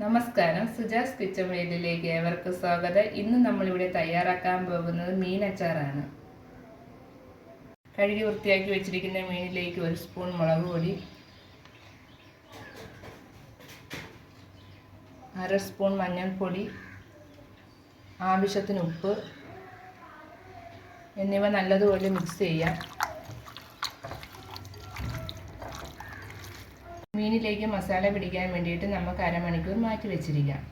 നമസ്കാരം. സുജാസ് കിച്ചൺ വേദിയിലേക്ക് ഏവർക്കും സ്വാഗതം. ഇന്ന് നമ്മളിവിടെ തയ്യാറാക്കാൻ പോകുന്നത് മീൻ അച്ചാറാണ്. കഴുകി വൃത്തിയാക്കി വെച്ചിരിക്കുന്ന മീനിലേക്ക് ഒരു സ്പൂൺ മുളക് പൊടി അര സ്പൂൺ മഞ്ഞൾപ്പൊടി ആവശ്യത്തിന് ഉപ്പ് എന്നിവ നല്ലതുപോലെ മിക്സ് ചെയ്യാം. മീനിലേക്ക് മസാല പിടിക്കാൻ വേണ്ടിയിട്ട് നമുക്ക് അരമണിക്കൂർ മാറ്റി വെച്ചിരിക്കാം.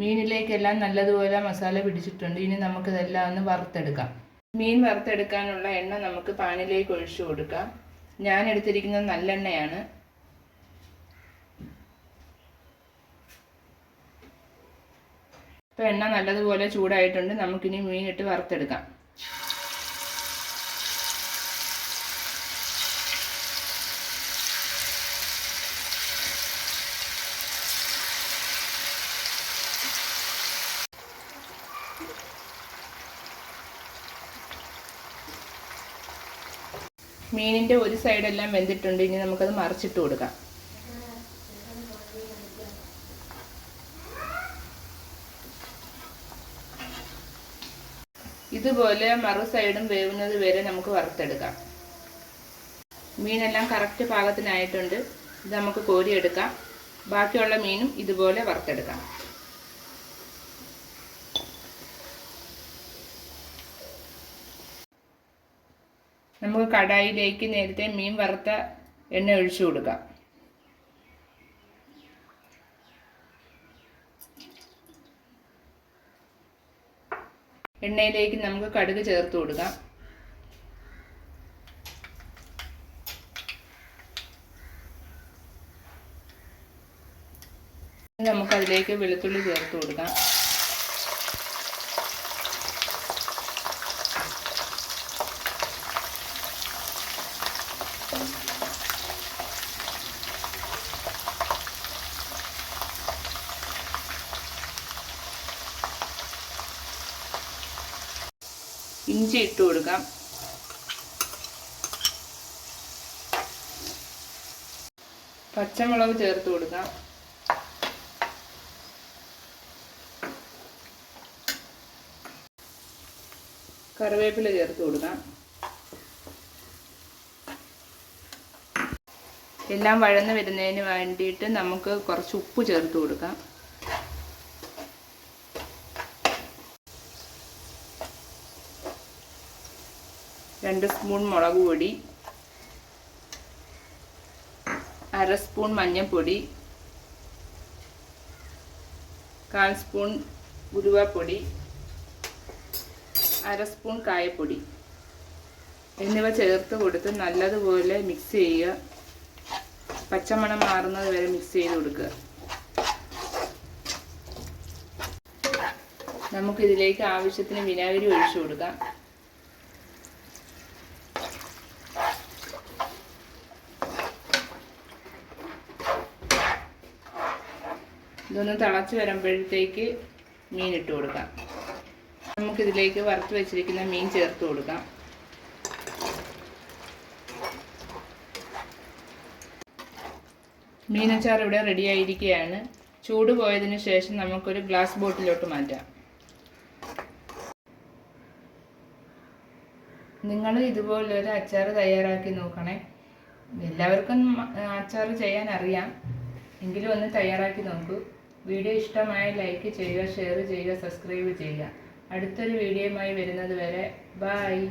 മീനിലേക്കെല്ലാം നല്ലതുപോലെ മസാല പിടിച്ചിട്ടുണ്ട്. ഇനി നമുക്കിതെല്ലാം ഒന്ന് വറുത്തെടുക്കാം. മീൻ വറുത്തെടുക്കാനുള്ള എണ്ണ നമുക്ക് പാനിലേക്ക് ഒഴിച്ചു കൊടുക്കാം. ഞാൻ എടുത്തിരിക്കുന്നത് നല്ലെണ്ണയാണ്. ഇപ്പോൾ എണ്ണ നല്ലതുപോലെ ചൂടായിട്ടുണ്ട്. നമുക്കിനി മീനിട്ട് വറുത്തെടുക്കാം. മീനിന്റെ ഒരു സൈഡെല്ലാം വെന്തിട്ടുണ്ട്. ഇനി നമുക്കത് മറിച്ചിട്ട് കൊടുക്കാം. ഇതുപോലെ മറു സൈഡും വേവുന്നത് വരെ നമുക്ക് വറുത്തെടുക്കാം. മീനെല്ലാം കറക്റ്റ് പാകത്തിനായിട്ടുണ്ട്. ഇത് നമുക്ക് കോരിയെടുക്കാം. ബാക്കിയുള്ള മീനും ഇതുപോലെ വറുത്തെടുക്കാം. നമുക്ക് കടായിലേക്ക് നേരത്തെ മീൻ വറുത്ത എണ്ണ ഒഴിച്ചു കൊടുക്കാം. എണ്ണയിലേക്ക് നമുക്ക് കടുക് ചേർത്ത് കൊടുക്കാം. നമുക്കതിലേക്ക് വെളുത്തുള്ളി ചേർത്ത് കൊടുക്കാം. ഇഞ്ചി ഇട്ട് കൊടുക്കാം. പച്ചമുളക് ചേർത്ത് കൊടുക്കാം. കറിവേപ്പില ചേർത്ത് കൊടുക്കാം. എല്ലാം വഴന്ന് വരുന്നതിന് വേണ്ടിയിട്ട് നമുക്ക് കുറച്ച് ഉപ്പ് ചേർത്ത് കൊടുക്കാം. രണ്ട് സ്പൂൺ മുളക് പൊടി അര സ്പൂൺ മഞ്ഞൾപ്പൊടി കാൽ സ്പൂൺ ഉരുവാപ്പൊടി അര സ്പൂൺ കായപ്പൊടി എന്നിവ ചേർത്ത് കൊടുത്ത് നല്ലതുപോലെ മിക്സ് ചെയ്യുക. പച്ചമണം മാറുന്നത് വരെ മിക്സ് ചെയ്ത് കൊടുക്കുക. നമുക്കിതിലേക്ക് ആവശ്യത്തിന് വിനാഗിരി ഒഴിച്ചു കൊടുക്കാം. ഇതൊന്ന് തിളച്ച് വരുമ്പോഴത്തേക്ക് മീൻ ഇട്ട് കൊടുക്കാം. നമുക്കിതിലേക്ക് വറുത്ത് വെച്ചിരിക്കുന്ന മീൻ ചേർത്ത് കൊടുക്കാം. മീനച്ചാർ ഇവിടെ റെഡി ആയിരിക്കുകയാണ്. ചൂട് പോയതിന് ശേഷം നമുക്കൊരു ഗ്ലാസ് ബോട്ടിലോട്ട് മാറ്റാം. നിങ്ങൾ ഇതുപോലൊരു അച്ചാർ തയ്യാറാക്കി നോക്കണേ. എല്ലാവർക്കും അച്ചാർ ചെയ്യാൻ അറിയാം. എങ്കിലും ഒന്ന് തയ്യാറാക്കി നോക്കൂ. വീഡിയോ ഇഷ്ടമായ ലൈക്ക് ചെയ്യുക ഷെയർ ചെയ്യുക സബ്സ്ക്രൈബ് ചെയ്യുക. അടുത്തൊരു വീഡിയോയുമായി വരുന്നത് വരെ ബായ്